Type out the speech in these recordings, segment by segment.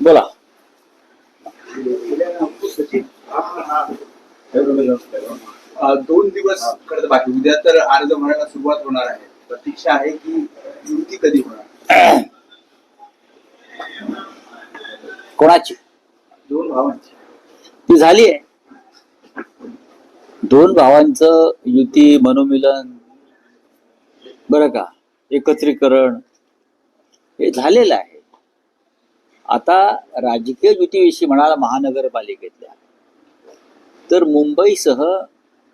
बोला. दोन दिवस खरं तर बाकी. उद्या तर अर्ज भरायला सुरुवात होणार आहे. प्रतीक्षा आहे की युती कधी होणार? कोणाची? दोन भावांची. ती झाली आहे. दोन भावांचं युती मनोमिलन बरं का? एकत्रीकरण हे झालेलं आहे. आता राजकीय युतीविषयी म्हणाला महानगरपालिकेतल्या. तर मुंबईसह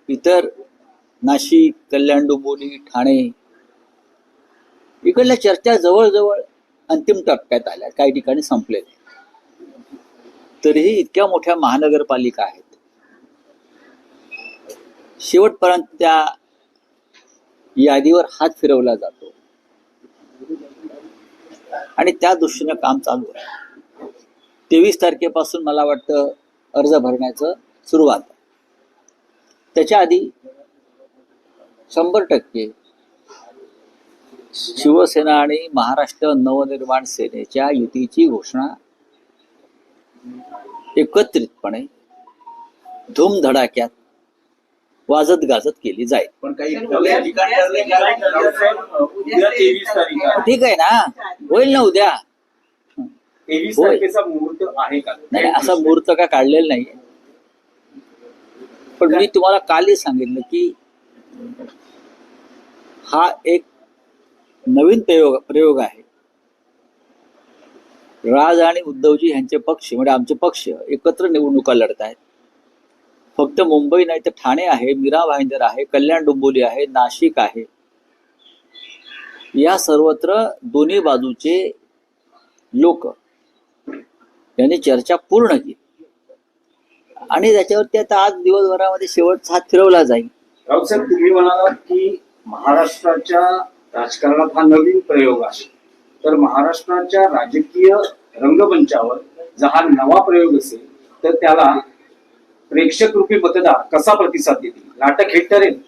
इतर नाशिक कल्याण डोंबिवली ठाणे इकडल्या चर्चा जवळजवळ अंतिम टप्प्यात आल्या. काही ठिकाणी संपलेल्या तरीही इतक्या मोठ्या महानगरपालिका आहेत. शेवटपर्यंत त्या यादीवर हात फिरवला जातो. आणि त्या दृष्टीनं काम चालू आहे. तेवीस तारखेपासून मला वाटतं अर्ज भरण्याचं सुरुवात. त्याच्या आधी शंभर टक्के शिवसेना आणि महाराष्ट्र नवनिर्माण सेनेच्या युतीची घोषणा एकत्रितपणे धूमधडाक्यात वाजत गाजत केली जाईल. पण काही ठीक आहे ना? होईल ना उद्या? तेवीस होय. तारखेचा मुहूर्त आहे का? नाही असा मुहूर्त काय काढलेला नाहीये पण मी तुम्हाला कालही सांगितलं की हा एक नवीन प्रयोग प्रयोग आहे. राज आणि उद्धवजी यांचे पक्ष म्हणजे आमचे पक्ष एकत्र निवडणुका लढत आहेत. फक्त मुंबई नाही तर ठाणे आहे मीरा भाईंदर आहे कल्याण डोंबिवली आहे नाशिक आहे. या सर्वत्र दोन्ही बाजूचे लोक यांनी चर्चा पूर्ण केली. आणि त्याच्यावरती आता आज दिवसभरामध्ये शेवटचा हात फिरवला जाईल. राऊत साहेब तुम्ही म्हणालात की महाराष्ट्राच्या राजकारणात हा नवीन प्रयोग आहे. तर महाराष्ट्राच्या राजकीय रंगमंचावर जर हा नवा प्रयोग असेल तर त्याला प्रेक्षक रूपी मतदार कसा प्रतिसाद देतील? नाटक हिट ठरेल.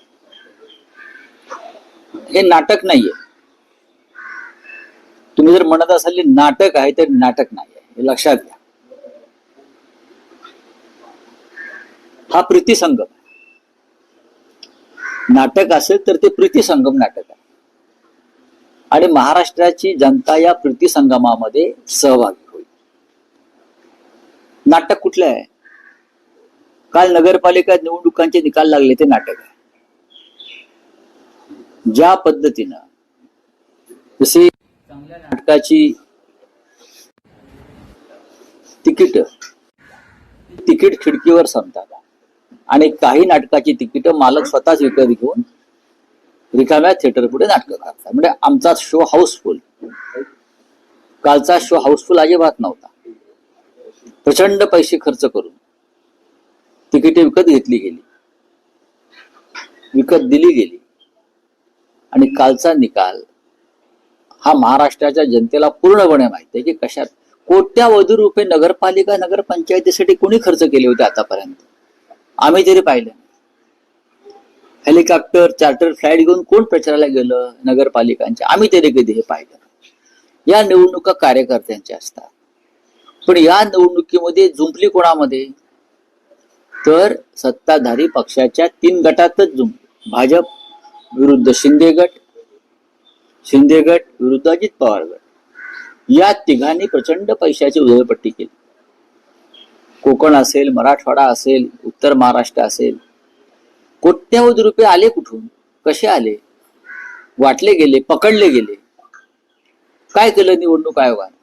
हे नाटक नाहीये. तुम्ही जर म्हणत असाल नाटक आहे तर नाटक नाही आहे हे लक्षात घ्या. हा प्रीतीसंगम. नाटक असेल तर ते प्रीतीसंगम नाटक आहे. आणि महाराष्ट्राची जनता या प्रीतीसंगमामध्ये सहभागी होईल. नाटक कुठलं आहे? काल नगरपालिका निवडणुकांचे निकाल लागले ते नाटक आहे. ज्या पद्धतीनं जसे चांगल्या नाटकाची तिकीट तिकीट खिडकीवर संपतात. आणि काही नाटकाची तिकीट मालक स्वतःच विकत घेऊन रिकाम्या थिएटर पुढे नाटकं करतात म्हणजे आमचा शो हाऊसफुल कालचा शो हाऊसफुल अजिबात नव्हता. प्रचंड पैसे खर्च करून तिकिटे विकत घेतली गेली. विकत दिली गेली. आणि कालचा निकाल हा महाराष्ट्राच्या जनतेला पूर्णपणे माहिती आहे की कशात कोट्यावधी रुपये नगरपालिका नगरपंचायतीसाठी कोणी खर्च केले होते आतापर्यंत? आम्ही तरी पाहिलं हेलिकॉप्टर चार्टर फ्लाईट घेऊन कोण प्रचाराला गेलं? नगरपालिकांच्या आम्ही तरी कधी हे पाहिलं या निवडणुका कार्यकर्त्यांच्या असतात. पण या निवडणुकीमध्ये जुंपली कोणामध्ये? तर सत्ताधारी पक्षाच्या तीन गटातच जुंपली भाजप विरुद्ध शिंदे गट शिंदे गट विरुद्ध अजित पवार गट. या तिघांनी प्रचंड पैशाची उधळपट्टी केली. कोकण असेल मराठवाडा असेल उत्तर महाराष्ट्र असेल कोट्यावधी रुपये आले कुठून? कसे आले? वाटले गेले पकडले गेले. काय केलं निवडणूक आयोगाने?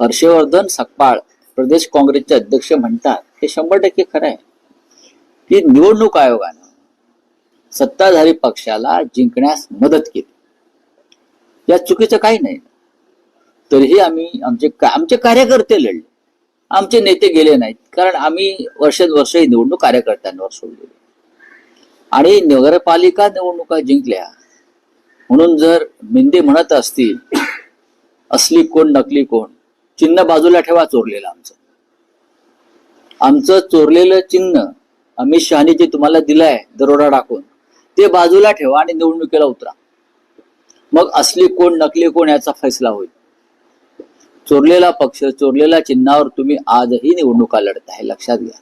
हर्षवर्धन सकपाळ प्रदेश काँग्रेसचे अध्यक्ष म्हणतात हे शंभर टक्के खरं आहे. की निवडणूक आयोगानं सत्ताधारी पक्षाला जिंकण्यास मदत केली. या चुकीचं काही नाही. तरीही आम्ही आमचे आमचे कार्यकर्ते लढले. आमचे नेते गेले नाहीत. कारण आम्ही वर्षानुवर्ष ही निवडणूक कार्यकर्त्यांवर सोडलेली आणि नगरपालिका निवडणुका जिंकल्या. म्हणून जर मिंदे म्हणत असतील असली कोण नकली कोण चिन्ह बाजूला ठेवा चोरलेलं आमचं. आमचं चोरलेलं चिन्ह अमित शहानी जे तुम्हाला दिलंय दरोडा टाकून. ते बाजूला ठेवा आणि निवडणुकीला उतरा. मग असली कोण नकली कोण याचा फैसला होईल. चोरलेला पक्ष चोरलेल्या चिन्हावर तुम्ही आजही निवडणुका लढताय लक्षात घ्या.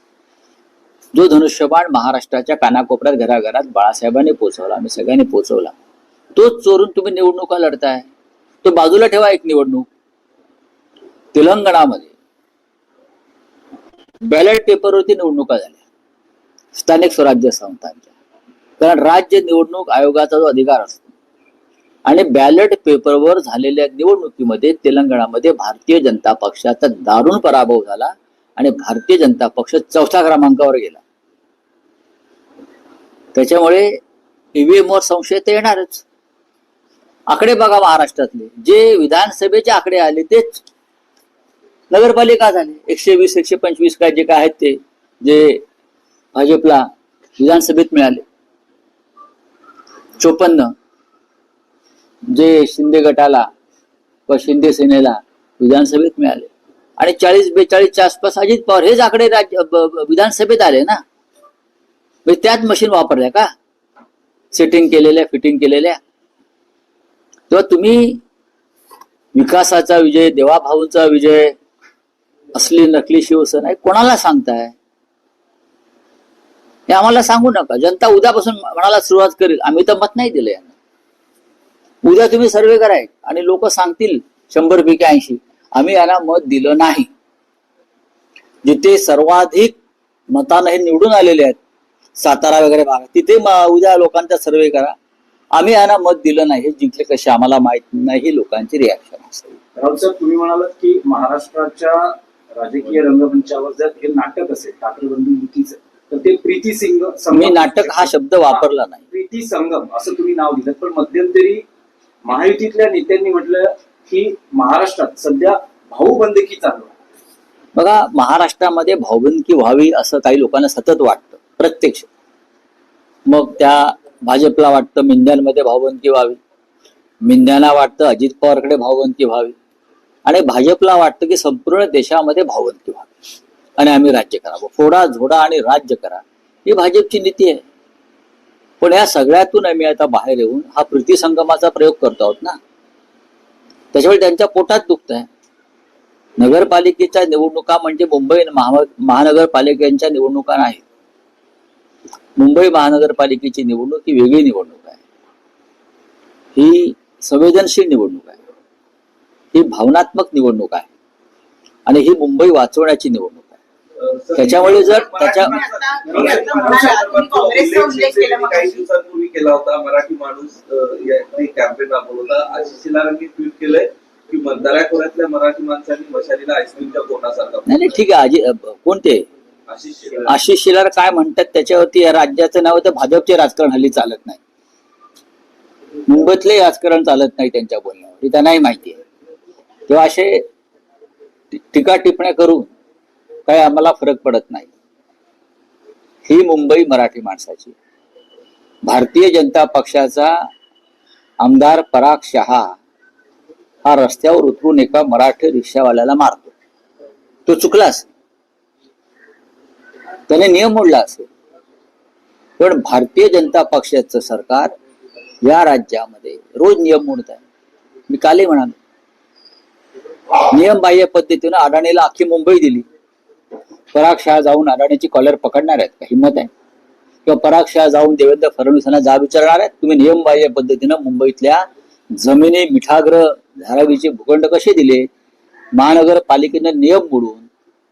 जो धनुष्यबाण महाराष्ट्राच्या कानाकोपऱ्यात घराघरात बाळासाहेबांनी पोहोचवला आम्ही सगळ्यांनी पोहोचवला तोच चोरून तुम्ही निवडणुका लढताय. तो बाजूला ठेवा एक निवडणूक. तेलंगणामध्ये बॅलेट पेपरवरती निवडणुका झाल्या. स्थानिक स्वराज्य संस्थांच्या. कारण राज्य निवडणूक आयोगाचा जो अधिकार असतो आणि बॅलेट पेपरवर झालेल्या निवडणुकीमध्ये तेलंगणामध्ये भारतीय जनता पक्षाचा दारुण पराभव झाला आणि भारतीय जनता पक्ष चौथ्या क्रमांकावर गेला. त्याच्यामुळे ईव्हीएमवर संशय तर येणारच. आकडे बघा महाराष्ट्रातले. जे विधानसभेचे आकडे आले तेच. नगरपालिका झाले. एकशे वीस एकशे पंचवीस काय जे काय आहेत ते जे भाजपला विधानसभेत मिळाले. चोपन्न. जे शिंदे गटाला व शिंदे सेनेला विधानसभेत मिळाले. आणि चाळीस बेचाळीसच्या आसपास अजित पवार हेच आकडे राज्य विधानसभेत आले ना. म्हणजे त्याच मशीन वापरल्या का? सेटिंग केलेल्या फिटिंग केलेल्या. तेव्हा तुम्ही विकासाचा विजय देवाभाऊंचा विजय असली नकली शिवसेना हे कोणाला सांगताय? हे आम्हाला सांगू नका. जनता उद्यापासून म्हणाला सुरुवात करेल. आम्ही तर मत नाही दिलं यांना. उद्या तुम्ही सर्वे कराय आणि लोक सांगतील शंभर पैकी ऐंशी. आम्ही यांना मत दिलं नाही. जिथे सर्वाधिक मतानं हे निवडून आलेले आहेत सातारा वगैरे भाग तिथे उद्या लोकांचा सर्वे करा. आम्ही यांना मत दिलं नाही. हे जिंकले कसे आम्हाला माहीत नाही. लोकांची रिॲक्शन असेल राऊत साहेब तुम्ही म्हणालात की महाराष्ट्राच्या राजकीय रंगमंचावर जर हे नाटक असेल ठाकरे बंधू युतीचं तर ते प्रीती सिंग मी नाटक हा शब्द वापरला नाही. प्रीती संगम असं तुम्ही नाव दिलं पण मध्यंतरी महायुतीतल्या नेत्यांनी म्हटलं की महाराष्ट्रात सध्या भाऊबंदकी चालू आहे. बघा महाराष्ट्रामध्ये भाऊबंदकी व्हावी असं काही लोकांना सतत वाटतं प्रत्यक्ष. मग त्या भाजपला वाटतं मिंद्यांमध्ये भाऊबंदकी व्हावी. मिंद्यांना वाटतं अजित पवारकडे भाऊबंदकी व्हावी. आणि भाजपला वाटतं की संपूर्ण देशामध्ये भाऊबंदकी व्हावी. आणि आम्ही राज्य करावं. फोडा झोडा आणि राज्य करा. ही भाजपची नीती आहे. पण या सगळ्यातून आम्ही आता बाहेर येऊन हा प्रीतीसंगमाचा प्रयोग करतो आहोत ना. त्याच्यामुळे त्यांच्या पोटात दुखत आहे नगरपालिकेच्या निवडणुका म्हणजे मुंबई महानगरपालिकेच्या निवडणुका नाहीत. मुंबई महानगरपालिकेची निवडणूक ही वेगळी निवडणूक आहे. ही संवेदनशील निवडणूक आहे. ही भावनात्मक निवडणूक आहे. आणि ही मुंबई वाचवण्याची निवडणूक त्याच्यामुळे जर त्याच्या काँग्रेसचा उल्लेख केला मगाशी. काही दिवसांपूर्वी केला होता. मराठी माणूस कॅम्पेन राबवलं होता. आशिष शेलारांनी ट्विट केलंय की दऱ्याखोऱ्यातल्या मराठी माणसांनी मशालीला आईस्क्रीमच्या कोणासारखा नाही नाही ठीक आहे. कोणते? आशिष शेलार. काय म्हणतात? त्याच्यावरती या राज्याचं नाव तर भाजपचे राजकारण हल्ली चालत नाही. मुंबईतले राजकारण चालत नाही त्यांच्या बोलण्यावर. त्यांनाही माहिती आहे. तेव्हा असे टीका टिप्पण्या करून काही आम्हाला फरक पडत नाही. ही मुंबई मराठी माणसाची. भारतीय जनता पक्षाचा आमदार पराग शहा हा रस्त्यावर उतरून एका मराठी रिक्षावाल्याला मारतो. तो चुकला असेल. त्याने नियम मोडला असेल. पण भारतीय जनता पक्षाचं सरकार या राज्यामध्ये रोज नियम मोडत आहे. मी कालही म्हणालो. नियमबाह्य पद्धतीनं अडाणीला अख्खी मुंबई दिली. पराग शाह जाऊन अडाणीची कॉलर पकडणार आहेत. का हिंमत आहे? किंवा पराग शाह जाऊन देवेंद्र फडणवीसांना जा विचारणार आहेत? तुम्ही नियमबाह्य पद्धतीनं मुंबईतल्या जमिनी मिठाग्र धारावीचे भूखंड कसे दिले? महानगरपालिकेनं नियम मोडून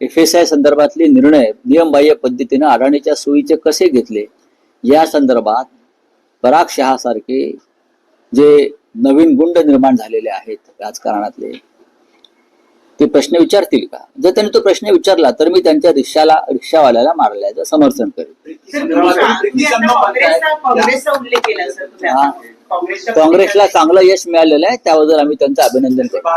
एफ एस आय संदर्भातले निर्णय नियमबाह्य पद्धतीनं अडाणीच्या सोयीचे कसे घेतले? या संदर्भात पराग शहासारखे जे नवीन गुंड निर्माण झालेले आहेत राजकारणातले ते प्रश्न विचारतील का जर त्यांनी तो प्रश्न विचारला तर मी त्यांच्या रिक्षाला रिक्षावाल्याला मारल्याचं समर्थन. हा. काँग्रेसच्या काँग्रेसला चांगलं यश मिळालेलं आहे त्याबद्दल आम्ही त्यांचं अभिनंदन करतो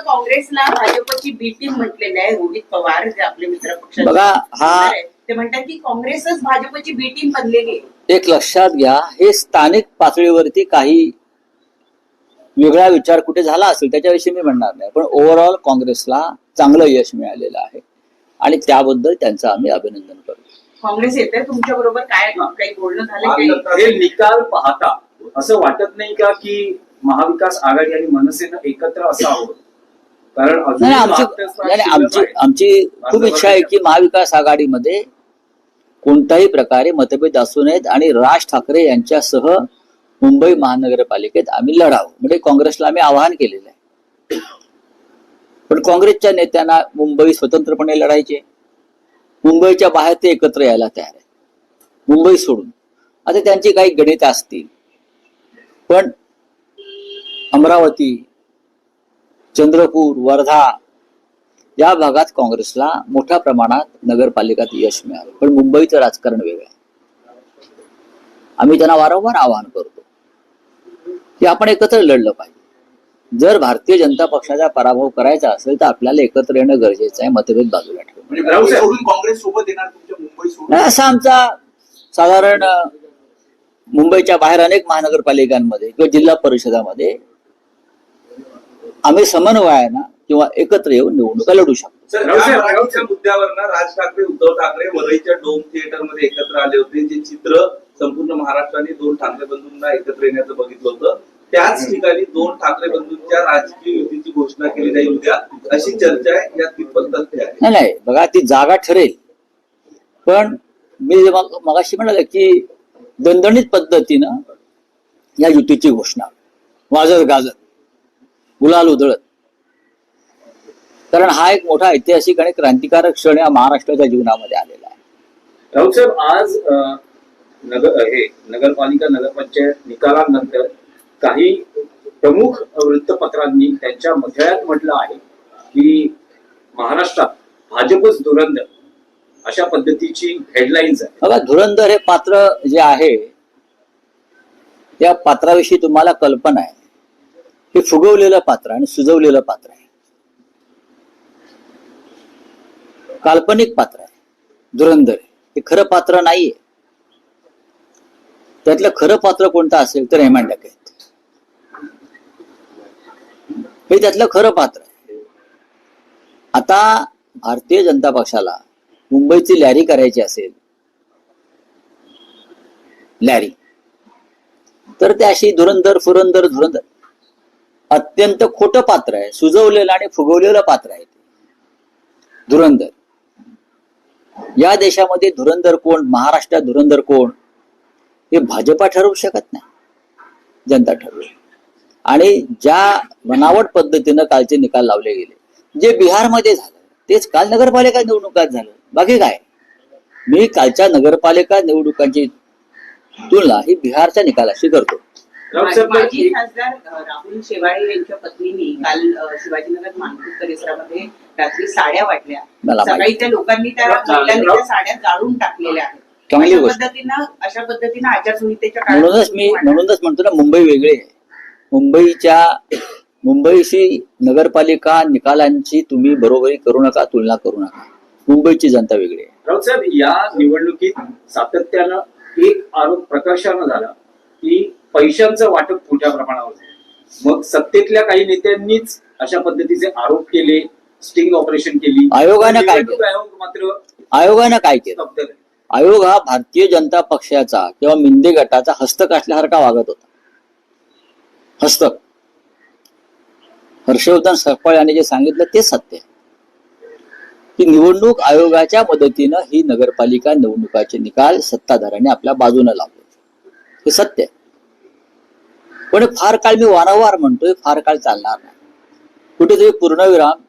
काँग्रेसला भाजपची बी टीम म्हटलेलं आहे रोहित पवार जे आपले मित्र पक्ष बघा, हा- ते म्हणतात की काँग्रेसच भाजपची बी टीम बनलेली एक लक्षात घ्या हे स्थानिक पातळीवरती काही वेगळा विचार कुठे झाला असेल त्याच्याविषयी मी म्हणणार नाही. पण ओव्हरऑल काँग्रेसला चांगलं यश मिळालेलं आहे. आणि त्याबद्दल त्यांचं आम्ही अभिनंदन करतो. काँग्रेस येते तुमच्या बरोबर? काय काही बोलणं झालं हे निकाल पाहता असं वाटत नाही का की महाविकास आघाडी आणि मनसेनं एकत्र असावं? कारण आमची. आमची खूप इच्छा आहे की महाविकास आघाडीमध्ये कोणत्याही प्रकारे मतभेद असू नयेत आणि राज ठाकरे यांच्यासह मुंबई महानगरपालिकेत आम्ही लढावं. म्हणजे काँग्रेसला आम्ही आवाहन केलेलं आहे. पण काँग्रेसच्या नेत्यांना मुंबई स्वतंत्रपणे लढायचे मुंबईच्या बाहेर ते एकत्र यायला तयार आहे मुंबई सोडून. आता त्यांची काही गणित असतील. पण अमरावती चंद्रपूर वर्धा या भागात काँग्रेसला मोठ्या प्रमाणात नगरपालिकात यश मिळालं. पण मुंबईचं राजकारण वेगळं आहे. आम्ही त्यांना वारंवार आवाहन करतो. की आपण एकत्र लढलं पाहिजे. जर भारतीय जनता पक्षाचा पराभव करायचा असेल तर आपल्याला एकत्र येणं गरजेचं आहे मतभेद बाजूला ठेवून म्हणजे असा आमचा साधारण मुंबईच्या बाहेर अनेक महानगरपालिकांमध्ये किंवा जिल्हा परिषदामध्ये आम्ही समन्वयानं किंवा एकत्र येऊन निवडणुका लढू शकतो. मुद्द्यावर ना राज ठाकरे उद्धव ठाकरे वरळीच्या डोम थिएटरमध्ये एकत्र आले होते जे चित्र संपूर्ण महाराष्ट्राने दोन ठाकरे बंधूंना एकत्र येण्याचं बघितलं होतं. त्याच ठिकाणी दोन ठाकरे बंधूंच्या राजकीय युतीची घोषणा केली जाईल उद्या अशी चर्चा आहे यात कितपत तथ्य आहे नाही नाही बघा ती जागा ठरेल. पण मी जे मग मगाशी म्हणाले की दणदणीत पद्धतीनं या युतीची घोषणा वाजत गाजत गुलाल उधळत. कारण हा एक मोठा ऐतिहासिक आणि क्रांतिकारक क्षण या महाराष्ट्राच्या जीवनामध्ये आलेला आहे. राऊत साहेब आज नगर हे नगरपालिका नगरपंचायत निकालानंतर काही प्रमुख वृत्तपत्रांनी त्यांच्या मथळ्यात म्हटलं आहे की महाराष्ट्रात भाजपच धुरंधर अशा पद्धतीची हेडलाईन्स आहे बघा धुरंधर हे पात्र जे आहे त्या पात्राविषयी तुम्हाला कल्पना आहे. हे फुगवलेलं पात्र आणि सुजवलेलं पात्र आहे. काल्पनिक पात्र आहे. धुरंधर हे खरं पात्र नाहीये. त्यातलं खरं पात्र कोणतं असेल तर हेमांडक आहेत हे त्यातलं खरं पात्र आहे. आता भारतीय जनता पक्षाला मुंबईची लॅरी करायची असेल लॅरी तर ते अशी धुरंधर फुरंदर धुरंधर अत्यंत खोटं पात्र आहे सुजवलेलं आणि फुगवलेलं पात्र आहे धुरंधर. या देशामध्ये धुरंधर कोण महाराष्ट्रात धुरंधर कोण हे भाजपा ठरवू शकत नाही जनता ठरवू आणि ज्या बनावट पद्धतीनं कालचे निकाल लावले गेले जे बिहारमध्ये झालं तेच काल नगरपालिका निवडणुकात झालं. बाकी काय? मी कालच्या नगरपालिका निवडणुकांची तुलना ही बिहारच्या निकालाशी करतो. माजी खासदार राहुल शेवाळे यांच्या पत्नीने काल शिवाजीनगर मानपूर परिसरामध्ये रात्री साड्या वाटल्या. मला सकाळी. त्या लोकांनी त्या महिलांनी साड्या जाळून टाकलेल्या आहेत. चांगली अशा गोष्ट. पद्धतीनं अशा पद्धतीनं आचारसंहितेच्या म्हणूनच मी म्हणूनच म्हणतो ना मुंबई वेगळी आहे. मुंबईच्या मुंबईशी नगरपालिका निकालांची तुम्ही बरोबरी करू नका तुलना करू नका मुंबईची जनता वेगळी आहे राऊत साहेब या निवडणुकीत सातत्यानं एक आरोप प्रकर्षानं झाला की पैशांचं वाटप मोठ्या प्रमाणावर. मग सत्तेतल्या काही नेत्यांनीच अशा पद्धतीचे आरोप केले स्टिंग ऑपरेशन केली आयोगानं काय केलं? आयोग मात्र आयोगानं काय केलं. आयोग हा भारतीय जनता पक्षाचा किंवा मिंदे गटाचा हस्तक असल्यासारखा वागत होता हस्तक हर्षवर्धन सकपाळ यांनी जे सांगितलं ते सत्य की निवडणूक आयोगाच्या मदतीनं ही नगरपालिका निवडणुकाचे निकाल सत्ताधाऱ्यांनी आपल्या बाजूने लावले हे सत्य आहे पण हे फार काळ मी वारंवार म्हणतोय फार काळ चालणार नाही कुठेतरी पूर्णविराम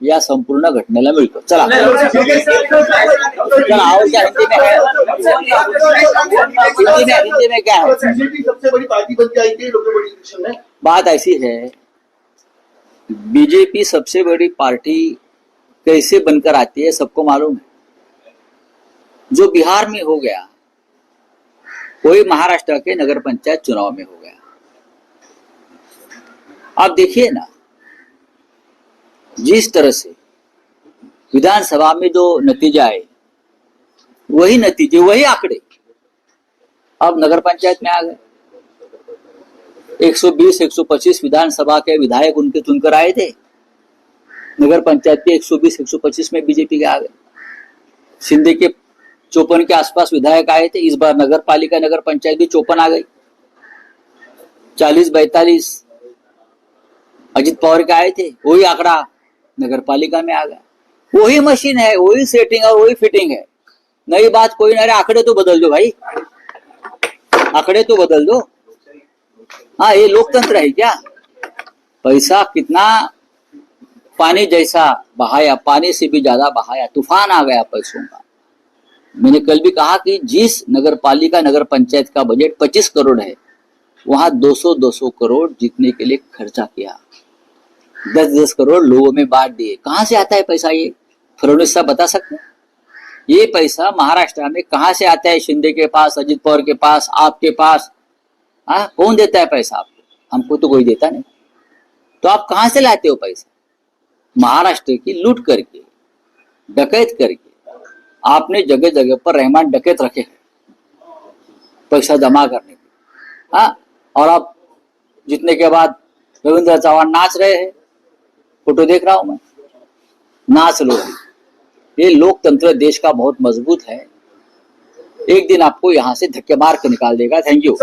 या संपूर्ण घटनेला मिळतो चला है? हिंदी में क्या है बात ऐसी है, बीजेपी सबसे बड़ी पार्टी कैसे बनकर आती है सबको मालूम है। जो बिहार में हो गया वही महाराष्ट्र के नगर पंचायत चुनाव में हो गया। आप देखिए ना, जिस तरह से विधानसभा में जो नतीजा आए, वही नतीजे, वही आंकड़े अब नगर पंचायत में आ गए। 120 125 विधानसभा के विधायक उनके चुनकर आए थे। नगर पंचायत के 120 125 में बीजेपी के आ गए। शिंदे के चौपन के आसपास विधायक आए थे। इस बार नगर पालिका, नगर पंचायत भी चौपन आ गई। चालीस, बैतालीस अजित पवार के आए थे। वही आंकड़ा नगर पालिका में आ गया। वही मशीन है, वही सेटिंग और वही फिटिंग है। नई बात कोई ना अरे आंकड़े तो बदल दो भाई। आंकड़े तो बदल दो। हाँ ये लोकतंत्र है क्या? पैसा कितना? पानी जैसा बहाया, पानी से भी ज़्यादा बहाया, तूफ़ान आ गया पैसों का। मैंने कल भी कहा कि जिस नगर पालिका नगर पंचायत का बजट 25 करोड़ है, वहाँ 200 200 करोड़ जीतने के लिए खर्चा किया। दस दस करोड़ लोगों में बांट दिए। कहाँ से आता है पैसा ये? फडणवीस साहब बता सकते हैं? ये पैसा महाराष्ट्र में कहाँ से आता है? शिंदे के पास, अजित पवार के पास, आपके पास हाँ कौन देता है पैसा आपको? हमको तो कोई देता नहीं। तो आप कहाँ से लाते हो पैसा? महाराष्ट्र की लूट करके, डकैत करके। आपने जगह जगह पर रहमान डकैत रखे हैं। पैसा जमा करने के हाँ और आप जीतने के बाद रविंद्र चौहान नाच रहे हैं, फ़ोटो देख रहा हूँ मैं। नाच लो। ये लोकतंत्र देश का बहुत मज़बूत है। एक दिन आपको यहाँ से धक्के मार के निकाल देगा। Thank you